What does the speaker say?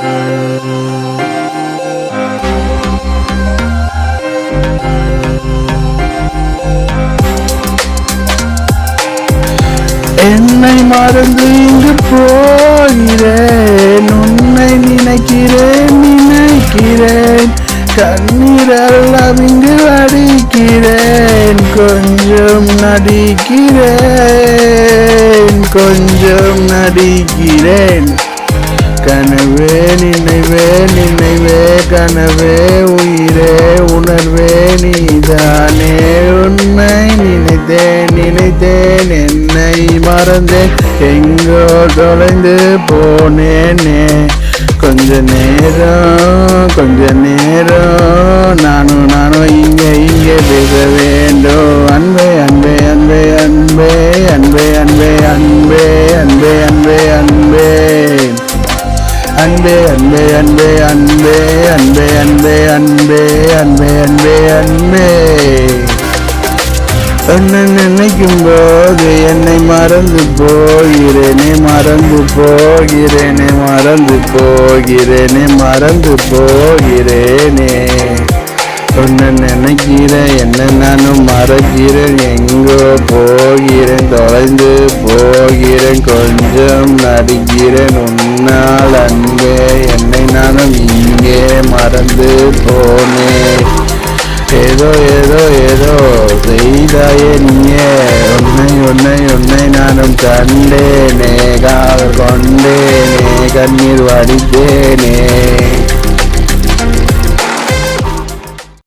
என்னை மறந்து இங்கு போகிறேன். உன்னை நினைக்கிறேன் நினைக்கிறேன். கண்ணீரெல்லாம் இங்கு அடிக்கிறேன் கொஞ்சம் நடிக்கிறேன் கொஞ்சம் நடிக்கிறேன். கனவே நினைவே நினைவே கனவே உயிரே உணர்வே நீதானே உன்னை நினைத்தேன் நினைத்தேன் என்னை மறந்தேன் எங்கோ தொலைந்து போனேனே. கொஞ்ச நேரம் கொஞ்ச நேரம் நானும் நானும் இங்கே இங்கே பேச வேண்டும். அன்பே அன்பே அன்பே அன்பே அன்பே அன்பே அன்பே. அன்பே அன்பே அன்பே அன்பே அன்பே அன்பே அன்பே அன்பே அன்பே அன்பே. உன்னை நினைக்கும் போது என்னை மறந்து போகிறேனே மறந்து போகிறேனே மறந்து போகிறேனே மறந்து போகிறேனே. உன்னை நினைக்கிறேன் என்ன நானும் மறக்கிறேன் எங்கோ போகிறேன் தொலைந்து போகிறேன் கொஞ்சம் நடிக்கிறேன் உன்னால் அன்பே இங்கே மறந்து போனேன் ஏதோ ஏதோ ஏதோ செய்தாயே நீயே. உன்னை உன்னை உன்னை நானும் கண்டேனே. காதல் கொண்டேனே கண்ணீர் வடித்தேனே.